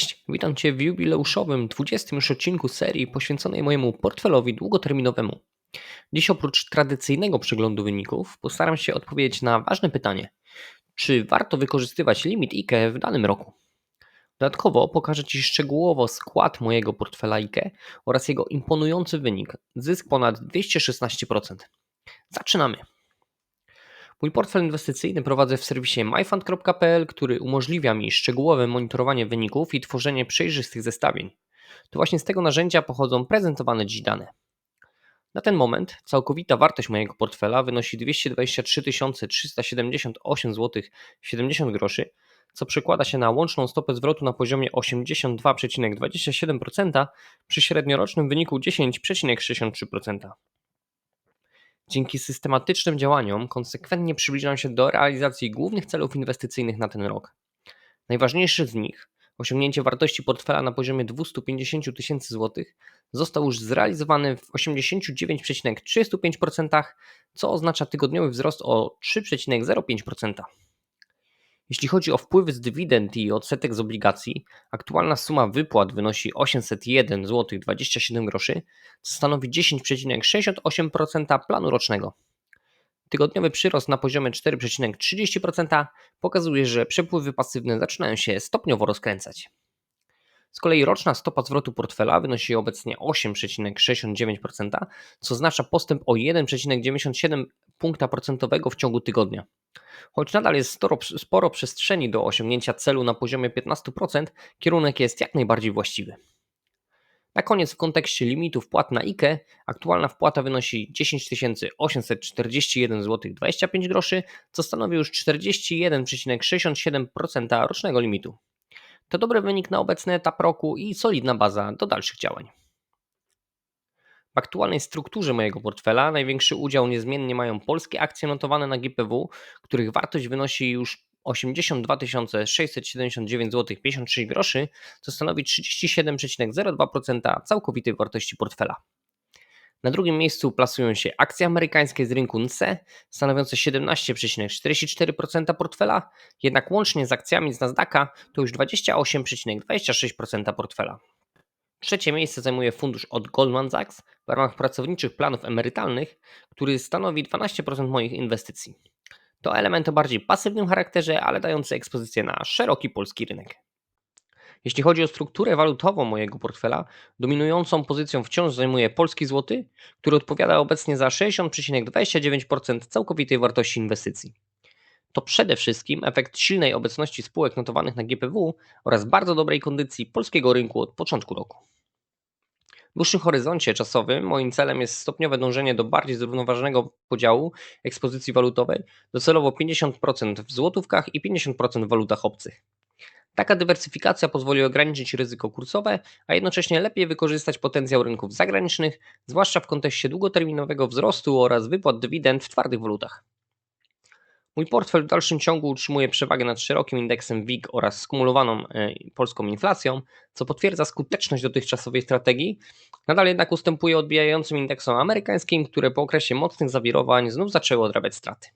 Cześć, witam Cię w jubileuszowym 20 już odcinku serii poświęconej mojemu portfelowi długoterminowemu. Dziś oprócz tradycyjnego przeglądu wyników postaram się odpowiedzieć na ważne pytanie. Czy warto wykorzystywać limit IKE w danym roku? Dodatkowo pokażę Ci szczegółowo skład mojego portfela IKE oraz jego imponujący wynik, zysk ponad 216%. Zaczynamy! Mój portfel inwestycyjny prowadzę w serwisie myfund.pl, który umożliwia mi szczegółowe monitorowanie wyników i tworzenie przejrzystych zestawień. To właśnie z tego narzędzia pochodzą prezentowane dziś dane. Na ten moment całkowita wartość mojego portfela wynosi 223 378 zł 70 groszy, co przekłada się na łączną stopę zwrotu na poziomie 82,27% przy średniorocznym wyniku 10,63%. Dzięki systematycznym działaniom konsekwentnie przybliżam się do realizacji głównych celów inwestycyjnych na ten rok. Najważniejszy z nich, osiągnięcie wartości portfela na poziomie 250 tysięcy złotych, został już zrealizowany w 89,35%, co oznacza tygodniowy wzrost o 3,05%. Jeśli chodzi o wpływy z dywidend i odsetek z obligacji, aktualna suma wypłat wynosi 801 zł 27 groszy, co stanowi 10,68% planu rocznego. Tygodniowy przyrost na poziomie 4,30% pokazuje, że przepływy pasywne zaczynają się stopniowo rozkręcać. Z kolei roczna stopa zwrotu portfela wynosi obecnie 8,69%, co oznacza postęp o 1,97 punkta procentowego w ciągu tygodnia. Choć nadal jest sporo, sporo przestrzeni do osiągnięcia celu na poziomie 15%, kierunek jest jak najbardziej właściwy. Na koniec w kontekście limitów płat na IKE aktualna wpłata wynosi 10 841 zł 25 groszy, co stanowi już 41,67% rocznego limitu. To dobry wynik na obecny etap roku i solidna baza do dalszych działań. Aktualnej strukturze mojego portfela największy udział niezmiennie mają polskie akcje notowane na GPW, których wartość wynosi już 82 679 zł 56 groszy, co stanowi 37,02% całkowitej wartości portfela. Na drugim miejscu plasują się akcje amerykańskie z rynku NSE, stanowiące 17,44% portfela, jednak łącznie z akcjami z Nasdaqa to już 28,26% portfela. Trzecie miejsce zajmuje fundusz od Goldman Sachs w ramach pracowniczych planów emerytalnych, który stanowi 12% moich inwestycji. To element o bardziej pasywnym charakterze, ale dający ekspozycję na szeroki polski rynek. Jeśli chodzi o strukturę walutową mojego portfela, dominującą pozycją wciąż zajmuje polski złoty, który odpowiada obecnie za 60,29% całkowitej wartości inwestycji. To przede wszystkim efekt silnej obecności spółek notowanych na GPW oraz bardzo dobrej kondycji polskiego rynku od początku roku. W dłuższym horyzoncie czasowym moim celem jest stopniowe dążenie do bardziej zrównoważonego podziału ekspozycji walutowej, docelowo 50% w złotówkach i 50% w walutach obcych. Taka dywersyfikacja pozwoli ograniczyć ryzyko kursowe, a jednocześnie lepiej wykorzystać potencjał rynków zagranicznych, zwłaszcza w kontekście długoterminowego wzrostu oraz wypłat dywidend w twardych walutach. Mój portfel w dalszym ciągu utrzymuje przewagę nad szerokim indeksem WIG oraz skumulowaną e, polską inflacją, co potwierdza skuteczność dotychczasowej strategii. Nadal jednak ustępuje odbijającym indeksom amerykańskim, które po okresie mocnych zawirowań znów zaczęły odrabiać straty.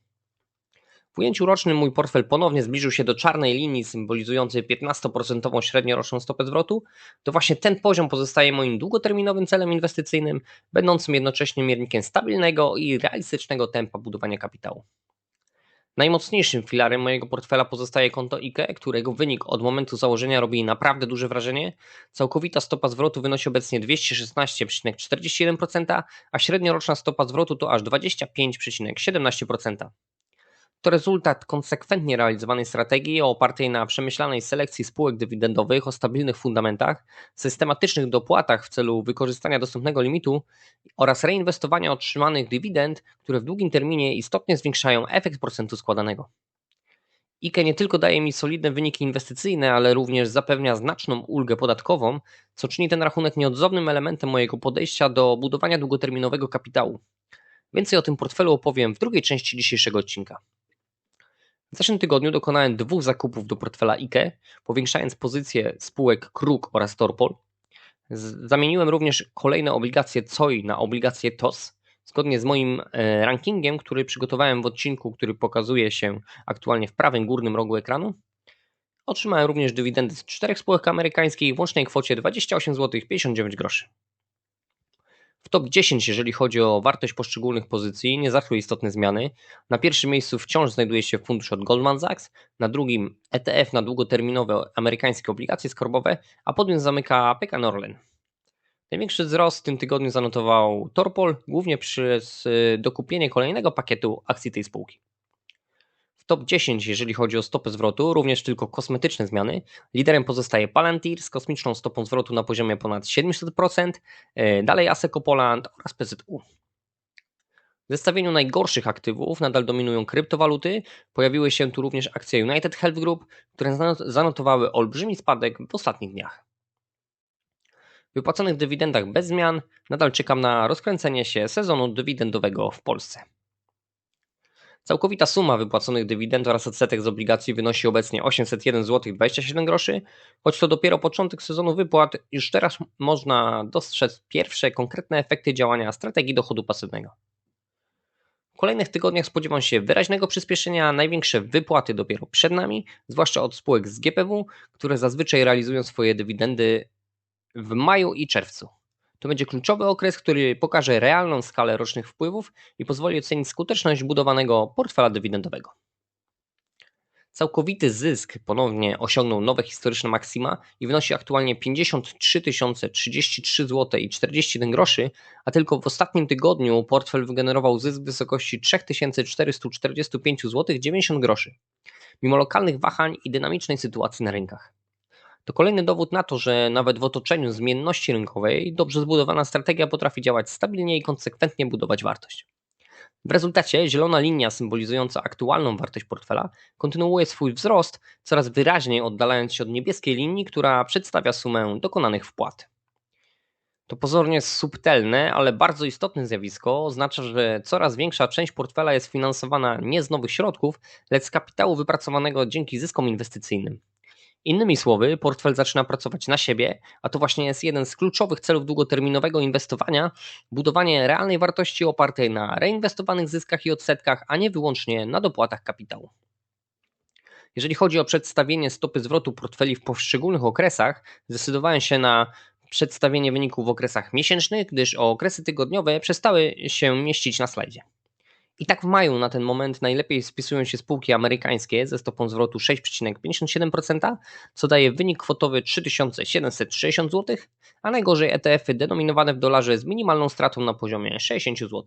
W ujęciu rocznym mój portfel ponownie zbliżył się do czarnej linii symbolizującej 15% średnioroczną stopę zwrotu. To właśnie ten poziom pozostaje moim długoterminowym celem inwestycyjnym, będącym jednocześnie miernikiem stabilnego i realistycznego tempa budowania kapitału. Najmocniejszym filarem mojego portfela pozostaje konto IKE, którego wynik od momentu założenia robi naprawdę duże wrażenie. Całkowita stopa zwrotu wynosi obecnie 216,41%, a średnioroczna stopa zwrotu to aż 25,17%. To rezultat konsekwentnie realizowanej strategii opartej na przemyślanej selekcji spółek dywidendowych o stabilnych fundamentach, systematycznych dopłatach w celu wykorzystania dostępnego limitu oraz reinwestowania otrzymanych dywidend, które w długim terminie istotnie zwiększają efekt procentu składanego. IKE nie tylko daje mi solidne wyniki inwestycyjne, ale również zapewnia znaczną ulgę podatkową, co czyni ten rachunek nieodzownym elementem mojego podejścia do budowania długoterminowego kapitału. Więcej o tym portfelu opowiem w drugiej części dzisiejszego odcinka. W zeszłym tygodniu dokonałem dwóch zakupów do portfela IKE, powiększając pozycję spółek Kruk oraz Torpol. Zamieniłem również kolejne obligacje COI na obligacje TOS, zgodnie z moim e, rankingiem, który przygotowałem w odcinku, który pokazuje się aktualnie w prawym górnym rogu ekranu. Otrzymałem również dywidendy z czterech spółek amerykańskich w łącznej kwocie 28 zł 59 groszy. W top 10, jeżeli chodzi o wartość poszczególnych pozycji, nie zaszły istotne zmiany. Na pierwszym miejscu wciąż znajduje się fundusz od Goldman Sachs, na drugim ETF na długoterminowe amerykańskie obligacje skarbowe, a pod zamyka PK Norlen. Największy wzrost w tym tygodniu zanotował Torpol, głównie przez y, dokupienie kolejnego pakietu akcji tej spółki. W top 10, jeżeli chodzi o stopę zwrotu, również tylko kosmetyczne zmiany. Liderem pozostaje Palantir z kosmiczną stopą zwrotu na poziomie ponad 700%, y, dalej Aseco Poland oraz PZU. W zestawieniu najgorszych aktywów nadal dominują kryptowaluty. Pojawiły się tu również akcje United Health Group, które zanotowały olbrzymi spadek w ostatnich dniach wypłaconych dywidendach bez zmian, nadal czekam na rozkręcenie się sezonu dywidendowego w Polsce. Całkowita suma wypłaconych dywidend oraz odsetek z obligacji wynosi obecnie 801 zł 27 groszy, choć to dopiero początek sezonu wypłat, już teraz można dostrzec pierwsze konkretne efekty działania strategii dochodu pasywnego. W kolejnych tygodniach spodziewam się wyraźnego przyspieszenia, największe wypłaty dopiero przed nami, zwłaszcza od spółek z GPW, które zazwyczaj realizują swoje dywidendy w maju i czerwcu. To będzie kluczowy okres, który pokaże realną skalę rocznych wpływów i pozwoli ocenić skuteczność budowanego portfela dywidendowego. Całkowity zysk ponownie osiągnął nowe historyczne maksima i wynosi aktualnie 53 033 zł i 41 groszy, a tylko w ostatnim tygodniu portfel wygenerował zysk w wysokości 3445 zł 90 groszy. Mimo lokalnych wahań i dynamicznej sytuacji na rynkach. To kolejny dowód na to, że nawet w otoczeniu zmienności rynkowej dobrze zbudowana strategia potrafi działać stabilnie i konsekwentnie budować wartość. W rezultacie zielona linia symbolizująca aktualną wartość portfela kontynuuje swój wzrost, coraz wyraźniej oddalając się od niebieskiej linii, która przedstawia sumę dokonanych wpłat. To pozornie subtelne, ale bardzo istotne zjawisko oznacza, że coraz większa część portfela jest finansowana nie z nowych środków, lecz z kapitału wypracowanego dzięki zyskom inwestycyjnym. Innymi słowy, portfel zaczyna pracować na siebie, a to właśnie jest jeden z kluczowych celów długoterminowego inwestowania budowanie realnej wartości opartej na reinwestowanych zyskach i odsetkach, a nie wyłącznie na dopłatach kapitału. Jeżeli chodzi o przedstawienie stopy zwrotu portfeli w poszczególnych okresach, zdecydowałem się na przedstawienie wyników w okresach miesięcznych, gdyż okresy tygodniowe przestały się mieścić na slajdzie. I tak w maju na ten moment najlepiej spisują się spółki amerykańskie ze stopą zwrotu 6,57%, co daje wynik kwotowy 3760 zł, a najgorzej ETF-y denominowane w dolarze z minimalną stratą na poziomie 60 zł.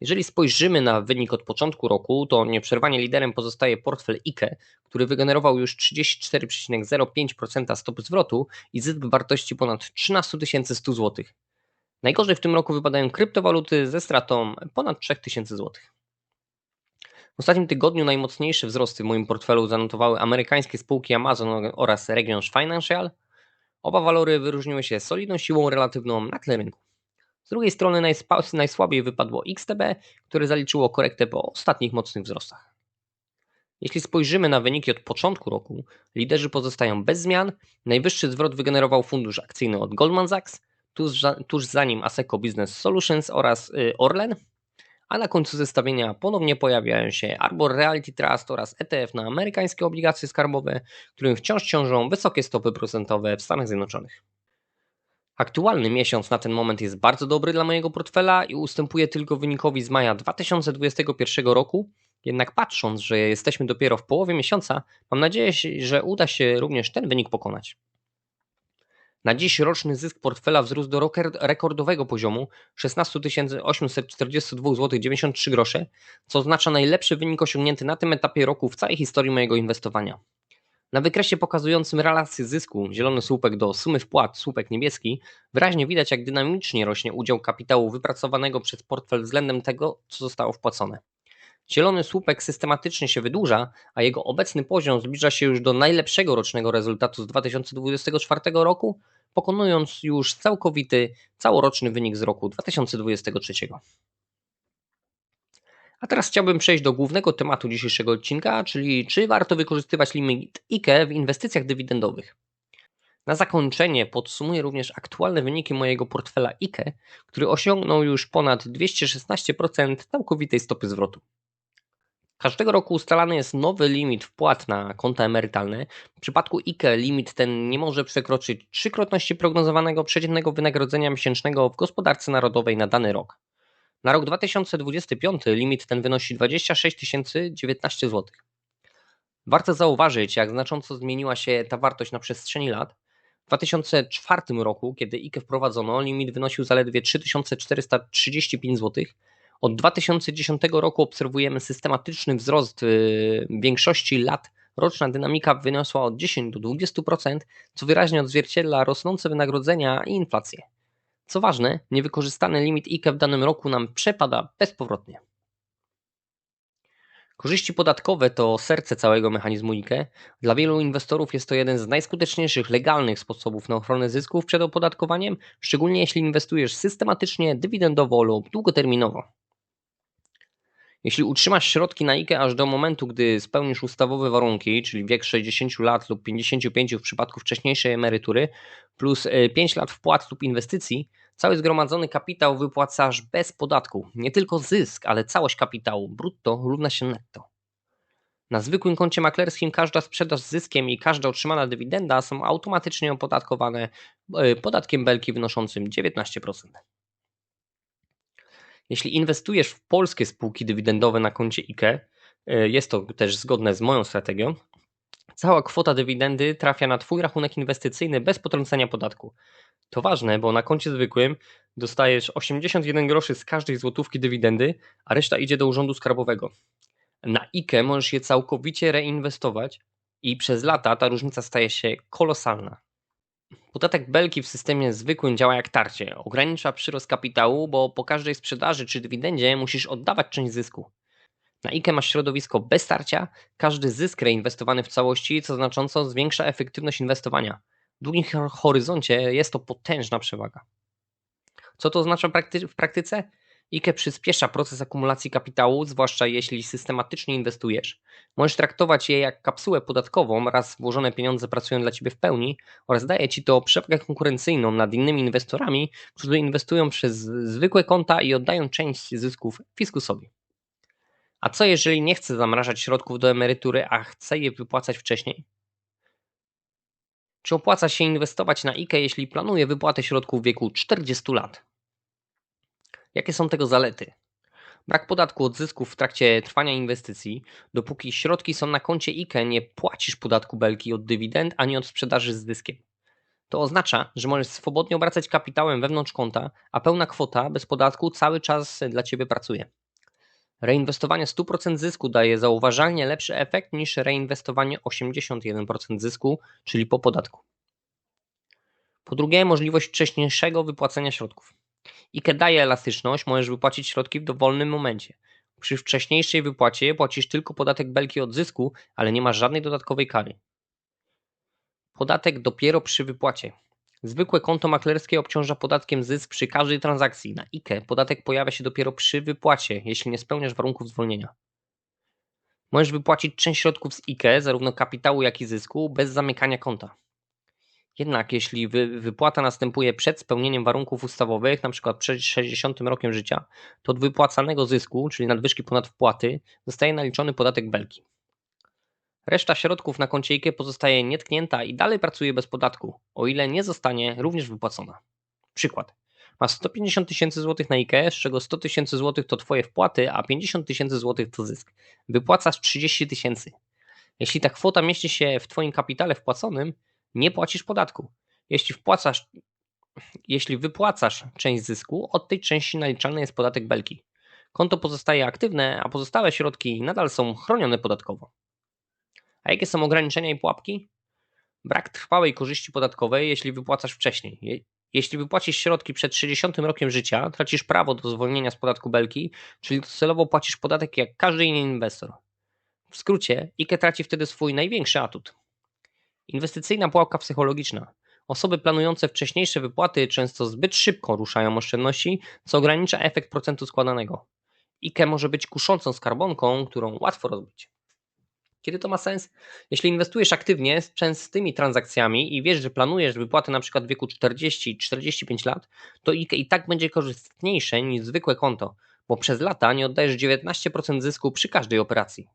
Jeżeli spojrzymy na wynik od początku roku, to nieprzerwanie liderem pozostaje portfel IKE, który wygenerował już 34,05% stopy zwrotu i zysk wartości ponad 13 100 zł. Najgorzej w tym roku wypadają kryptowaluty ze stratą ponad 3000 zł. W ostatnim tygodniu najmocniejsze wzrosty w moim portfelu zanotowały amerykańskie spółki Amazon oraz Regions Financial. Oba walory wyróżniły się solidną siłą relatywną na tle rynku. Z drugiej strony najsłabiej wypadło XTB, które zaliczyło korektę po ostatnich mocnych wzrostach. Jeśli spojrzymy na wyniki od początku roku, liderzy pozostają bez zmian. Najwyższy zwrot wygenerował fundusz akcyjny od Goldman Sachs, tuż tuż za nim Aseco Business Solutions oraz y, Orlen, a na końcu zestawienia ponownie pojawiają się Arbor Reality Trust oraz ETF na amerykańskie obligacje skarbowe, którym wciąż ciążą wysokie stopy procentowe w Stanach Zjednoczonych. Aktualny miesiąc na ten moment jest bardzo dobry dla mojego portfela i ustępuje tylko wynikowi z maja 2021 roku. Jednak patrząc, że jesteśmy dopiero w połowie miesiąca, mam nadzieję, że uda się również ten wynik pokonać. Na dziś roczny zysk portfela wzrósł do rekordowego poziomu 16 842 zł 93 grosze, co oznacza najlepszy wynik osiągnięty na tym etapie roku w całej historii mojego inwestowania. Na wykresie pokazującym relację zysku zielony słupek do sumy wpłat, słupek niebieski, wyraźnie widać jak dynamicznie rośnie udział kapitału wypracowanego przez portfel względem tego, co zostało wpłacone. Zielony słupek systematycznie się wydłuża, a jego obecny poziom zbliża się już do najlepszego rocznego rezultatu z 2024 roku, pokonując już całkowity, całoroczny wynik z roku 2023. A teraz chciałbym przejść do głównego tematu dzisiejszego odcinka, czyli czy warto wykorzystywać limit IKE w inwestycjach dywidendowych. Na zakończenie podsumuję również aktualne wyniki mojego portfela IKE, który osiągnął już ponad 216% całkowitej stopy zwrotu. Każdego roku ustalany jest nowy limit wpłat na konta emerytalne. W przypadku IKE limit ten nie może przekroczyć trzykrotności prognozowanego przeciętnego wynagrodzenia miesięcznego w gospodarce narodowej na dany rok. Na rok 2025 limit ten wynosi 26 019 zł. Warto zauważyć, jak znacząco zmieniła się ta wartość na przestrzeni lat. W 2004 roku, kiedy IKE wprowadzono, limit wynosił zaledwie 3435 zł. Od 2010 roku obserwujemy systematyczny wzrost w większości lat. Roczna dynamika wyniosła od 10 do 20%, co wyraźnie odzwierciedla rosnące wynagrodzenia i inflację. Co ważne, niewykorzystany limit IKE w danym roku nam przepada bezpowrotnie. Korzyści podatkowe to serce całego mechanizmu IKE. Dla wielu inwestorów jest to jeden z najskuteczniejszych legalnych sposobów na ochronę zysków przed opodatkowaniem, szczególnie jeśli inwestujesz systematycznie, dywidendowo lub długoterminowo. Jeśli utrzymasz środki na IKE aż do momentu, gdy spełnisz ustawowe warunki, czyli wiek 60 lat lub 55 w przypadku wcześniejszej emerytury, plus 5 e, lat wpłat lub inwestycji, cały zgromadzony kapitał wypłacasz bez podatku. Nie tylko zysk, ale całość kapitału brutto równa się netto. Na zwykłym koncie maklerskim każda sprzedaż z zyskiem i każda otrzymana dywidenda są automatycznie opodatkowane e, podatkiem belki wynoszącym 19%. Jeśli inwestujesz w polskie spółki dywidendowe na koncie IKE, jest to też zgodne z moją strategią, cała kwota dywidendy trafia na Twój rachunek inwestycyjny bez potrącenia podatku. To ważne, bo na koncie zwykłym dostajesz 81 groszy z każdej złotówki dywidendy, a reszta idzie do urzędu skarbowego. Na IKE możesz je całkowicie reinwestować i przez lata ta różnica staje się kolosalna. Podatek belki w systemie zwykłym działa jak tarcie. Ogranicza przyrost kapitału, bo po każdej sprzedaży czy dywidendzie musisz oddawać część zysku. Na IKE masz środowisko bez tarcia, każdy zysk reinwestowany w całości, co znacząco zwiększa efektywność inwestowania. W długim horyzoncie jest to potężna przewaga. Co to oznacza w praktyce? IKE przyspiesza proces akumulacji kapitału, zwłaszcza jeśli systematycznie inwestujesz. Możesz traktować je jak kapsułę podatkową, raz włożone pieniądze pracują dla Ciebie w pełni oraz daje Ci to przewagę konkurencyjną nad innymi inwestorami, którzy inwestują przez zwykłe konta i oddają część zysków fiskusowi. A co jeżeli nie chce zamrażać środków do emerytury, a chce je wypłacać wcześniej? Czy opłaca się inwestować na IKE, jeśli planuje wypłatę środków w wieku 40 lat? Jakie są tego zalety? Brak podatku od zysków w trakcie trwania inwestycji. Dopóki środki są na koncie IKE, nie płacisz podatku belki od dywidend ani od sprzedaży z zyskiem. To oznacza, że możesz swobodnie obracać kapitałem wewnątrz konta, a pełna kwota bez podatku cały czas dla Ciebie pracuje. Reinwestowanie 100% zysku daje zauważalnie lepszy efekt niż reinwestowanie 81% zysku, czyli po podatku. Po drugie, możliwość wcześniejszego wypłacenia środków. IKE daje elastyczność, możesz wypłacić środki w dowolnym momencie. Przy wcześniejszej wypłacie płacisz tylko podatek belki od zysku, ale nie masz żadnej dodatkowej kary. Podatek dopiero przy wypłacie. Zwykłe konto maklerskie obciąża podatkiem zysk przy każdej transakcji. Na IKE podatek pojawia się dopiero przy wypłacie, jeśli nie spełniasz warunków zwolnienia. Możesz wypłacić część środków z IKE, zarówno kapitału, jak i zysku, bez zamykania konta. Jednak jeśli wy, wypłata następuje przed spełnieniem warunków ustawowych, np. przed 60 rokiem życia, to od wypłacanego zysku, czyli nadwyżki ponad wpłaty, zostaje naliczony podatek belki. Reszta środków na koncie IKE pozostaje nietknięta i dalej pracuje bez podatku, o ile nie zostanie również wypłacona. Przykład. Masz 150 tysięcy złotych na IKE, z czego 100 tysięcy złotych to Twoje wpłaty, a 50 tysięcy złotych to zysk. Wypłacasz 30 tysięcy. Jeśli ta kwota mieści się w Twoim kapitale wpłaconym, nie płacisz podatku. Jeśli wpłacasz, jeśli wypłacasz część zysku, od tej części naliczany jest podatek belki. Konto pozostaje aktywne, a pozostałe środki nadal są chronione podatkowo. A jakie są ograniczenia i pułapki? Brak trwałej korzyści podatkowej, jeśli wypłacasz wcześniej. Jeśli wypłacisz środki przed 60 rokiem życia, tracisz prawo do zwolnienia z podatku belki, czyli docelowo płacisz podatek jak każdy inny inwestor. W skrócie, IKE traci wtedy swój największy atut Inwestycyjna pułapka psychologiczna. Osoby planujące wcześniejsze wypłaty często zbyt szybko ruszają oszczędności, co ogranicza efekt procentu składanego. IKE może być kuszącą skarbonką, którą łatwo rozbić. Kiedy to ma sens? Jeśli inwestujesz aktywnie z częstymi transakcjami i wiesz, że planujesz wypłatę na przykład w wieku 40-45 lat, to IKE i tak będzie korzystniejsze niż zwykłe konto, bo przez lata nie oddajesz 19% zysku przy każdej operacji.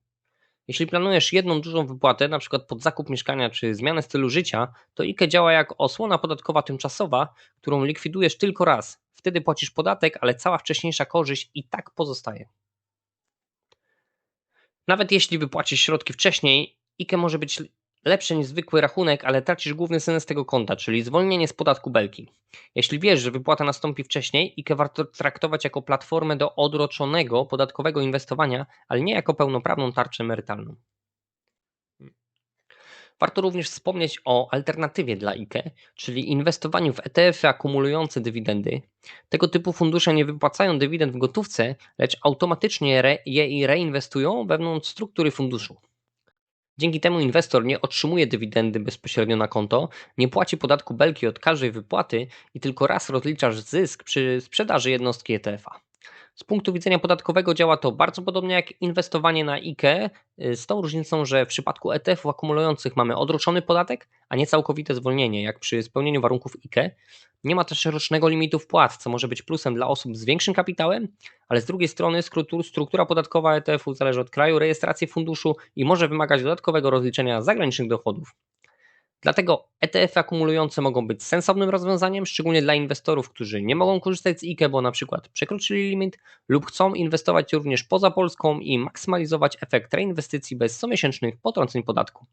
Jeśli planujesz jedną dużą wypłatę, np. pod zakup mieszkania czy zmianę stylu życia, to IKE działa jak osłona podatkowa tymczasowa, którą likwidujesz tylko raz. Wtedy płacisz podatek, ale cała wcześniejsza korzyść i tak pozostaje. Nawet jeśli wypłacisz środki wcześniej, IKE może być lepsze niż zwykły rachunek, ale tracisz główny sens tego konta, czyli zwolnienie z podatku belki. Jeśli wiesz, że wypłata nastąpi wcześniej, IKE warto traktować jako platformę do odroczonego podatkowego inwestowania, ale nie jako pełnoprawną tarczę emerytalną. Warto również wspomnieć o alternatywie dla IKE, czyli inwestowaniu w ETF-y akumulujące dywidendy. Tego typu fundusze nie wypłacają dywidend w gotówce, lecz automatycznie je reinwestują wewnątrz struktury funduszu. Dzięki temu inwestor nie otrzymuje dywidendy bezpośrednio na konto, nie płaci podatku belki od każdej wypłaty i tylko raz rozliczasz zysk przy sprzedaży jednostki ETF-a. Z punktu widzenia podatkowego działa to bardzo podobnie jak inwestowanie na IKE, y, z tą różnicą, że w przypadku ETF-ów akumulujących mamy odroczony podatek, a nie całkowite zwolnienie, jak przy spełnieniu warunków IKE. Nie ma też rocznego limitu wpłat, co może być plusem dla osób z większym kapitałem, ale z drugiej strony struktura podatkowa ETF-u zależy od kraju rejestracji funduszu i może wymagać dodatkowego rozliczenia zagranicznych dochodów. Dlatego ETF-y akumulujące mogą być sensownym rozwiązaniem, szczególnie dla inwestorów, którzy nie mogą korzystać z IKE, bo na przykład przekroczyli limit lub chcą inwestować również poza Polską i maksymalizować efekt reinwestycji bez comiesięcznych potrąceń podatku.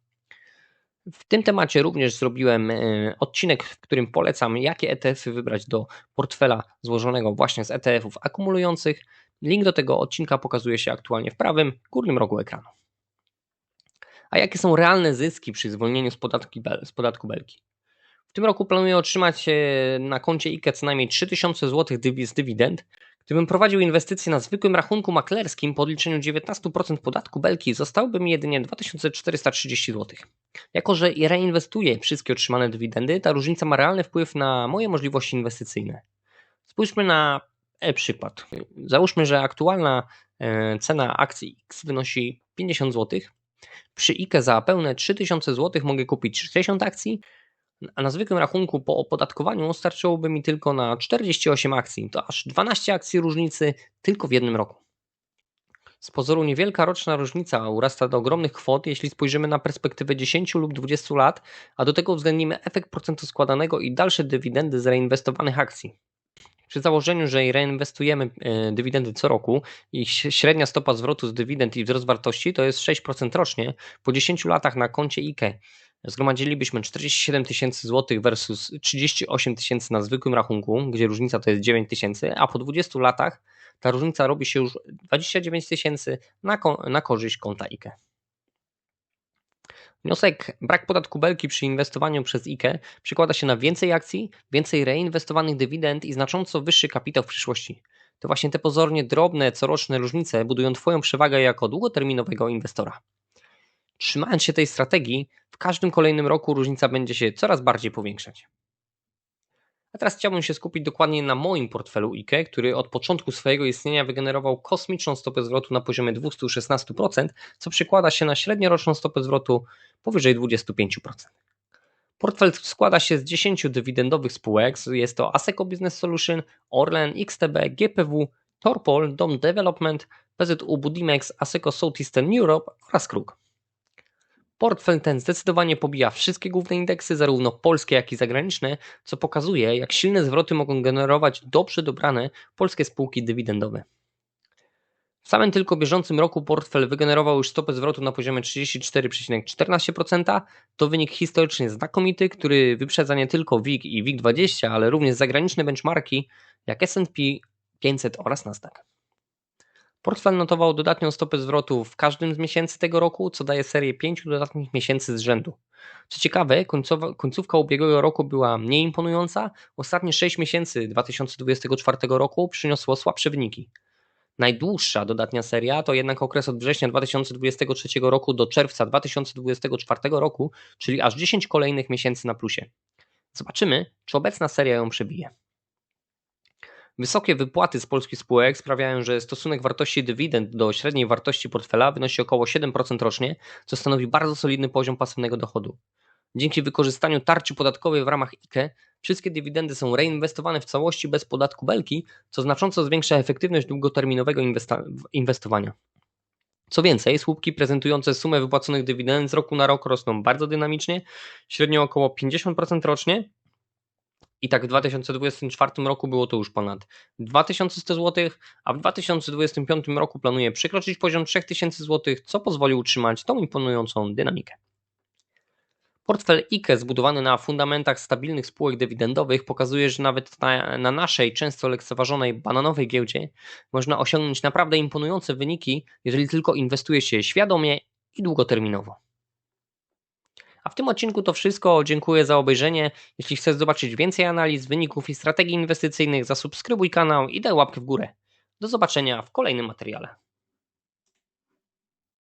W tym temacie również zrobiłem e, odcinek, w którym polecam, jakie ETF-y wybrać do portfela złożonego właśnie z ETF-ów akumulujących. Link do tego odcinka pokazuje się aktualnie w prawym górnym rogu ekranu. A jakie są realne zyski przy zwolnieniu z, z podatku belki? W tym roku planuję otrzymać e, na koncie IKE co najmniej 3000 zł z dywidend. Gdybym prowadził inwestycje na zwykłym rachunku maklerskim po odliczeniu 19% podatku belki, zostałoby mi jedynie 2430 zł. Jako, że reinwestuję wszystkie otrzymane dywidendy, ta różnica ma realny wpływ na moje możliwości inwestycyjne. Spójrzmy na e przykład. Załóżmy, że aktualna e, cena akcji X wynosi 50 zł, przy IKE za pełne 3000 zł mogę kupić 60 akcji, a na zwykłym rachunku po opodatkowaniu starczyłoby mi tylko na 48 akcji. To aż 12 akcji różnicy tylko w jednym roku. Z pozoru niewielka roczna różnica urasta do ogromnych kwot, jeśli spojrzymy na perspektywę 10 lub 20 lat, a do tego uwzględnimy efekt procentu składanego i dalsze dywidendy z reinwestowanych akcji. Przy założeniu, że reinwestujemy e, dywidendy co roku i średnia stopa zwrotu z dywidend i wzrost wartości to jest 6% rocznie, po 10 latach na koncie IKE zgromadzilibyśmy 47 tysięcy złotych versus 38 tysięcy na zwykłym rachunku, gdzie różnica to jest 9 tysięcy, a po 20 latach ta różnica robi się już 29 tysięcy na, na korzyść konta IKE. Wniosek brak podatku belki przy inwestowaniu przez IKE przekłada się na więcej akcji, więcej reinwestowanych dywidend i znacząco wyższy kapitał w przyszłości. To właśnie te pozornie drobne, coroczne różnice budują Twoją przewagę jako długoterminowego inwestora. Trzymając się tej strategii, w każdym kolejnym roku różnica będzie się coraz bardziej powiększać. A teraz chciałbym się skupić dokładnie na moim portfelu IKE, który od początku swojego istnienia wygenerował kosmiczną stopę zwrotu na poziomie 216%, co przekłada się na średnioroczną stopę zwrotu powyżej 25%. Portfel składa się z 10 dywidendowych spółek. Jest to Aseco Business Solution, Orlen, XTB, GPW, Torpol, Dom Development, PZU Budimex, Aseco Southeastern Europe oraz Kruk. Portfel ten zdecydowanie pobija wszystkie główne indeksy, zarówno polskie, jak i zagraniczne, co pokazuje, jak silne zwroty mogą generować dobrze dobrane polskie spółki dywidendowe. W samym tylko bieżącym roku portfel wygenerował już stopę zwrotu na poziomie 34,14%. To wynik historycznie znakomity, który wyprzedza nie tylko WIG i WIG20, ale również zagraniczne benchmarki jak S&P 500 oraz Nasdaq. Portfel notował dodatnią stopę zwrotu w każdym z miesięcy tego roku, co daje serię pięciu dodatnich miesięcy z rzędu. Co ciekawe, końcowa, końcówka ubiegłego roku była mniej imponująca. Ostatnie 6 miesięcy 2024 roku przyniosło słabsze wyniki. Najdłuższa dodatnia seria to jednak okres od września 2023 roku do czerwca 2024 roku, czyli aż 10 kolejnych miesięcy na plusie. Zobaczymy, czy obecna seria ją przebije. Wysokie wypłaty z polskich spółek sprawiają, że stosunek wartości dywidend do średniej wartości portfela wynosi około 7% rocznie, co stanowi bardzo solidny poziom pasywnego dochodu. Dzięki wykorzystaniu tarczy podatkowej w ramach IKE Wszystkie dywidendy są reinwestowane w całości bez podatku belki, co znacząco zwiększa efektywność długoterminowego inwestowania. Co więcej, słupki prezentujące sumę wypłaconych dywidend z roku na rok rosną bardzo dynamicznie, średnio około 50% rocznie. I tak w 2024 roku było to już ponad 2100 zł, a w 2025 roku planuje przekroczyć poziom 3000 zł, co pozwoli utrzymać tą imponującą dynamikę. Portfel IKE zbudowany na fundamentach stabilnych spółek dywidendowych pokazuje, że nawet na, na, naszej często lekceważonej bananowej giełdzie można osiągnąć naprawdę imponujące wyniki, jeżeli tylko inwestuje się świadomie i długoterminowo. A w tym odcinku to wszystko. Dziękuję za obejrzenie. Jeśli chcesz zobaczyć więcej analiz, wyników i strategii inwestycyjnych, zasubskrybuj kanał i daj łapkę w górę. Do zobaczenia w kolejnym materiale.